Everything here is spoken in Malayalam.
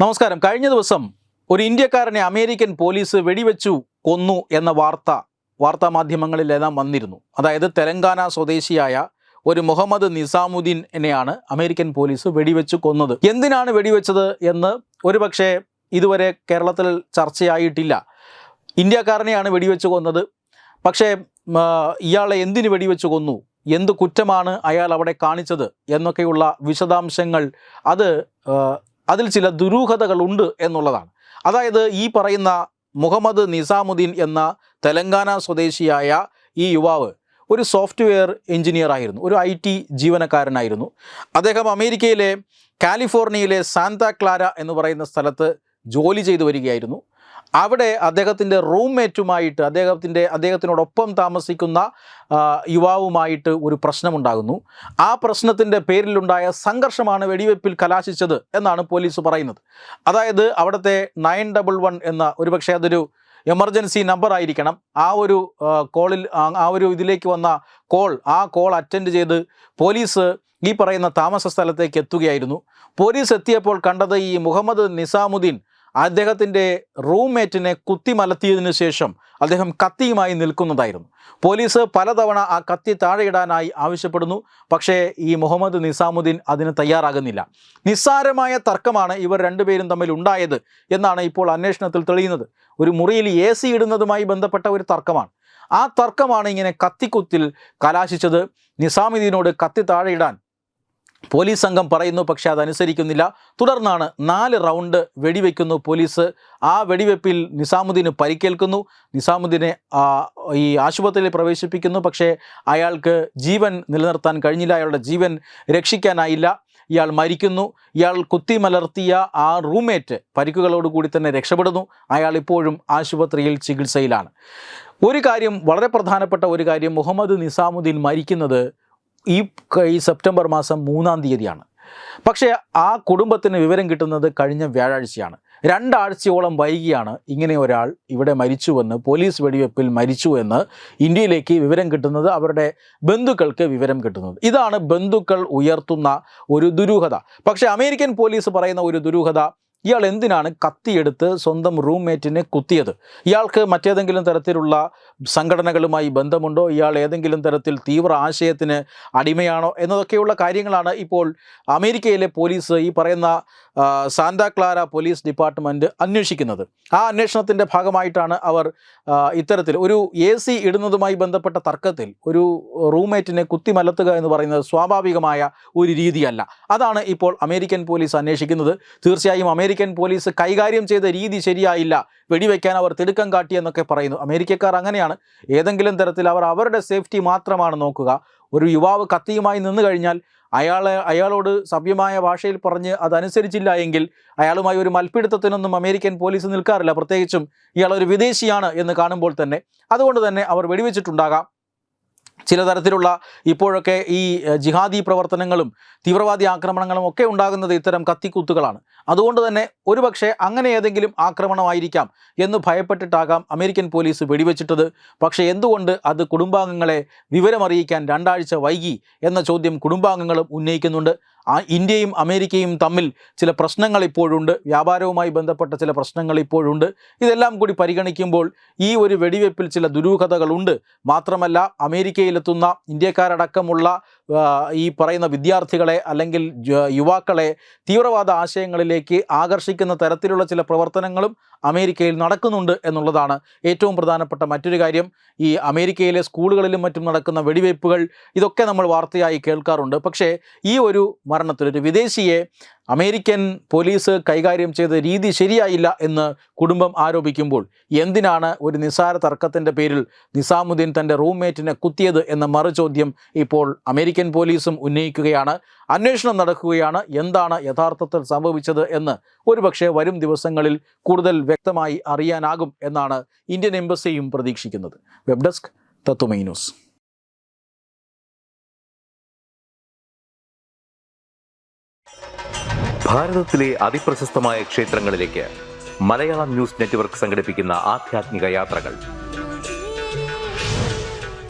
നമസ്കാരം. കഴിഞ്ഞ ദിവസം ഒരു ഇന്ത്യക്കാരനെ അമേരിക്കൻ പോലീസ് വെടിവെച്ചു കൊന്നു എന്ന വാർത്ത വാർത്താ മാധ്യമങ്ങളിലെല്ലാം വന്നിരുന്നു. അതായത് തെലങ്കാന സ്വദേശിയായ ഒരു മുഹമ്മദ് നിസാമുദ്ദീൻ നിസാമുദ്ദീനെയാണ് അമേരിക്കൻ പോലീസ് വെടിവെച്ചു കൊന്നത്. എന്തിനാണ് വെടിവെച്ചത് എന്ന് ഒരുപക്ഷെ ഇതുവരെ കേരളത്തിൽ ചർച്ചയായിട്ടില്ല. ഇന്ത്യക്കാരനെയാണ് വെടിവെച്ചു കൊന്നത്. പക്ഷേ ഇയാളെ എന്തിന് വെടിവെച്ചു കൊന്നു? എന്ത് കുറ്റമാണ് അയാൾ അവിടെ കാണിച്ചത്? എന്നൊക്കെയുള്ള വിശദാംശങ്ങൾ അത് അതിൽ ചില ദുരൂഹതകളുണ്ട് എന്നുള്ളതാണ്. അതായത് ഈ പറയുന്ന മുഹമ്മദ് നിസാമുദ്ദീൻ എന്ന തെലങ്കാന സ്വദേശിയായ ഈ യുവാവ് ഒരു സോഫ്റ്റ്വെയർ എഞ്ചിനീയർ ആയിരുന്നു. ഒരു ഐ ടി ജീവനക്കാരനായിരുന്നു. അദ്ദേഹം അമേരിക്കയിലെ കാലിഫോർണിയയിലെ സാന്താ ക്ലാര എന്ന് പറയുന്ന സ്ഥലത്ത് ജോലി ചെയ്തു വരികയായിരുന്നു. അവിടെ അദ്ദേഹത്തിന്റെ റൂംമേറ്റുമായിട്ട് അദ്ദേഹത്തിന്റെ അദ്ദേഹത്തിനോടൊപ്പം താമസിക്കുന്ന യുവാവുമായിട്ട് ഒരു പ്രശ്നമുണ്ടാകുന്നു. ആ പ്രശ്നത്തിന്റെ പേരിലുണ്ടായ സംഘർഷമാണ് വെടിവെപ്പിൽ കലാശിച്ചത് എന്നാണ് പോലീസ് പറയുന്നത്. അതായത് അവിടുത്തെ നയൻ ഡബിൾ വൺ എന്ന ഒരുപക്ഷെ അതൊരു എമർജൻസി നമ്പർ ആയിരിക്കണം. ആ ഒരു കോളിൽ ആ- ആ ഒരു ഇതിലേക്ക് വന്ന കോൾ ആ കോൾ അറ്റൻഡ് ചെയ്ത് പോലീസ് ഈ പറയുന്ന താമസ സ്ഥലത്തേക്ക് എത്തുകയായിരുന്നു. പോലീസ് എത്തിയപ്പോൾ കണ്ടത് ഈ മുഹമ്മദ് നിസാമുദ്ദീൻ അദ്ദേഹത്തിന്റെ റൂംമേറ്റിനെ കുത്തിമലത്തിയതിനു ശേഷം അദ്ദേഹം കത്തിയുമായി നിൽക്കുന്നതായിരുന്നു. പോലീസ് പലതവണ ആ കത്തി താഴെയിടാനായി ആവശ്യപ്പെടുന്നു. പക്ഷേ ഈ മുഹമ്മദ് നിസാമുദ്ദീൻ അതിന് തയ്യാറാകുന്നില്ല. നിസ്സാരമായ തർക്കമാണ് ഇവർ രണ്ടുപേരും തമ്മിൽ ഉണ്ടായത് എന്നാണ് ഇപ്പോൾ അന്വേഷണത്തിൽ തെളിയുന്നത്. ഒരു മുറിയിൽ എ സി ഇടുന്നതുമായി ബന്ധപ്പെട്ട ഒരു തർക്കമാണ്. ആ തർക്കമാണ് ഇങ്ങനെ കത്തിക്കുത്തിൽ കലാശിച്ചത്. നിസാമുദ്ദീനോട് കത്തി താഴെയിടാൻ പോലീസ് സംഘം പറയുന്നു പക്ഷേ അതനുസരിക്കുന്നില്ല. തുടർന്നാണ് നാല് റൗണ്ട് വെടിവെക്കുന്നു പോലീസ്. ആ വെടിവെപ്പിൽ നിസാമുദ്ദീന് പരിക്കേൽക്കുന്നു. നിസാമുദ്ദീനെ ഈ ആശുപത്രിയിൽ പ്രവേശിപ്പിക്കുന്നു. പക്ഷേ അയാൾക്ക് ജീവൻ നിലനിർത്താൻ കഴിഞ്ഞില്ല. അയാളുടെ ജീവൻ രക്ഷിക്കാനായില്ല. ഇയാൾ മരിക്കുന്നു. ഇയാൾ കുത്തിമലർത്തിയ ആ റൂംമേറ്റ് പരിക്കുകളോടുകൂടി തന്നെ രക്ഷപ്പെടുന്നു. അയാൾ ഇപ്പോഴും ആശുപത്രിയിൽ ചികിത്സയിലാണ്. ഒരു കാര്യം വളരെ പ്രധാനപ്പെട്ട ഒരു കാര്യം. മുഹമ്മദ് നിസാമുദ്ദീൻ മരിക്കുന്നത് ഈ ഈ സെപ്റ്റംബർ മാസം മൂന്നാം തീയതിയാണ്. പക്ഷേ ആ കുടുംബത്തിന് വിവരം കിട്ടുന്നത് കഴിഞ്ഞ വ്യാഴാഴ്ചയാണ്. രണ്ടാഴ്ചയോളം വൈകിയാണ് ഇങ്ങനെ ഒരാൾ ഇവിടെ മരിച്ചുവെന്ന് പോലീസ് വെടിവെപ്പിൽ മരിച്ചു എന്ന് ഇന്ത്യയിലേക്ക് വിവരം കിട്ടുന്നത് അവരുടെ ബന്ധുക്കൾക്ക് വിവരം കിട്ടുന്നത്. ഇതാണ് ബന്ധുക്കൾ ഉയർത്തുന്ന ഒരു ദുരൂഹത. പക്ഷേ അമേരിക്കൻ പോലീസ് പറയുന്ന ഒരു ദുരൂഹത ഇയാൾ എന്തിനാണ് കത്തിയെടുത്ത് സ്വന്തം റൂംമേറ്റിനെ കുത്തിയത്? ഇയാൾക്ക് മറ്റേതെങ്കിലും തരത്തിലുള്ള സംഘടനകളുമായി ബന്ധമുണ്ടോ? ഇയാൾ ഏതെങ്കിലും തരത്തിൽ തീവ്ര ആശയത്തിന് അടിമയാണോ? എന്നതൊക്കെയുള്ള കാര്യങ്ങളാണ് ഇപ്പോൾ അമേരിക്കയിലെ പോലീസ് ഈ പറയുന്ന Santa Clara Santa Clara police department അന്വേഷിക്കുന്നത്. ആ അന്വേഷണത്തിന്റെ ഭാഗമായിട്ടാണ് അവർ ഇത്തരത്തിൽ ഒരു എ സി ഇടുന്നതുമായി ബന്ധപ്പെട്ട തർക്കത്തിൽ ഒരു റൂംമേറ്റിനെ കുത്തിമലത്തുക എന്ന് പറയുന്നത് സ്വാഭാവികമായ ഒരു രീതിയല്ല. അതാണ് ഇപ്പോൾ അമേരിക്കൻ പോലീസ് അന്വേഷിക്കുന്നത്. തീർച്ചയായും അമേരിക്കൻ പോലീസ് കൈകാര്യം ചെയ്ത രീതി ശരിയായില്ല. വെടിവെക്കാൻ അവർ തിടുക്കം കാട്ടിയെന്നൊക്കെ പറയുന്നു. അമേരിക്കക്കാർ അങ്ങനെയാണ്. ഏതെങ്കിലും തരത്തിൽ അവർ അവരുടെ സേഫ്റ്റി മാത്രമാണ് നോക്കുക. ഒരു യുവാവ് കത്തിയുമായി നിന്നു കഴിഞ്ഞാൽ അയാളെ അയാളോട് സഭ്യമായ ഭാഷയിൽ പറഞ്ഞ് അതനുസരിച്ചില്ല എങ്കിൽ അയാളുമായി ഒരു മൽപ്പിടുത്തത്തിനൊന്നും അമേരിക്കൻ പോലീസ് നിൽക്കാറില്ല. പ്രത്യേകിച്ചും ഇയാളൊരു വിദേശിയാണ് എന്ന് കാണുമ്പോൾ തന്നെ. അതുകൊണ്ട് തന്നെ അവർ വെടിവെച്ചിട്ടുണ്ടാകാം. ചില തരത്തിലുള്ള ഇപ്പോഴൊക്കെ ഈ ജിഹാദി പ്രവർത്തനങ്ങളും തീവ്രവാദി ആക്രമണങ്ങളും ഒക്കെ ഉണ്ടാകുന്നത് ഇത്തരം കത്തിക്കുത്തുകളാണ്. അതുകൊണ്ട് തന്നെ ഒരുപക്ഷെ അങ്ങനെ ഏതെങ്കിലും ആക്രമണമായിരിക്കാം എന്ന് ഭയപ്പെട്ടിട്ടാകാം അമേരിക്കൻ പോലീസ് വെടിവെച്ചിട്ടത്. പക്ഷേ എന്തുകൊണ്ട് അത് കുടുംബാംഗങ്ങളെ വിവരമറിയിക്കാൻ രണ്ടാഴ്ച വൈകി എന്ന ചോദ്യം കുടുംബാംഗങ്ങളും ഉന്നയിക്കുന്നുണ്ട്. ഇന്ത്യയും അമേരിക്കയും തമ്മിൽ ചില പ്രശ്നങ്ങൾ ഇപ്പോഴുണ്ട്. വ്യാപാരവുമായി ബന്ധപ്പെട്ട ചില പ്രശ്നങ്ങൾ ഇപ്പോഴുണ്ട്. ഇതെല്ലാം കൂടി പരിഗണിക്കുമ്പോൾ ഈ ഒരു വെടിവെപ്പിൽ ചില ദുരൂഹതകളുണ്ട്. മാത്രമല്ല അമേരിക്കയിലെത്തുന്ന ഇന്ത്യക്കാരടക്കമുള്ള ഈ പറയുന്ന വിദ്യാർത്ഥികളെ അല്ലെങ്കിൽ യുവാക്കളെ തീവ്രവാദ ആശയങ്ങളിലേക്ക് ആകർഷിക്കുന്ന തരത്തിലുള്ള ചില പ്രവർത്തനങ്ങളും അമേരിക്കയിൽ നടക്കുന്നുണ്ട് എന്നുള്ളതാണ് ഏറ്റവും പ്രധാനപ്പെട്ട മറ്റൊരു കാര്യം. ഈ അമേരിക്കയിലെ സ്കൂളുകളിലും മറ്റും നടക്കുന്ന വെടിവയ്പ്പുകൾ ഇതൊക്കെ നമ്മൾ വാർത്തയായി കേൾക്കാറുണ്ട്. പക്ഷേ ഈ ഒരു മരണത്തിൽ ഒരു വിദേശിയെ അമേരിക്കൻ പോലീസ് കൈകാര്യം ചെയ്ത രീതി ശരിയായില്ല എന്ന് കുടുംബം ആരോപിക്കുമ്പോൾ എന്തിനാണ് ഒരു നിസാര തർക്കത്തിന്റെ പേരിൽ നിസാമുദ്ദീൻ തന്റെ റൂംമേറ്റിനെ കുത്തിയത് എന്ന മറുചോദ്യം ഇപ്പോൾ അമേരിക്കൻ പോലീസും ഉന്നയിക്കുകയാണ്. അന്വേഷണം നടക്കുകയാണ്. എന്താണ് യഥാർത്ഥത്തിൽ സംഭവിച്ചത് എന്ന് ഒരുപക്ഷെ വരും ദിവസങ്ങളിൽ കൂടുതൽ വ്യക്തമായി അറിയാനാകും എന്നാണ് ഇന്ത്യൻ എംബസിയും പ്രതീക്ഷിക്കുന്നത്. Web desk Tatwamayi news. ഭാരതത്തിലെ അതിപ്രശസ്തമായ ക്ഷേത്രങ്ങളിലേക്ക് മലയാളം ന്യൂസ് നെറ്റ്വർക്ക് സംഘടിപ്പിക്കുന്ന യാത്രകൾ.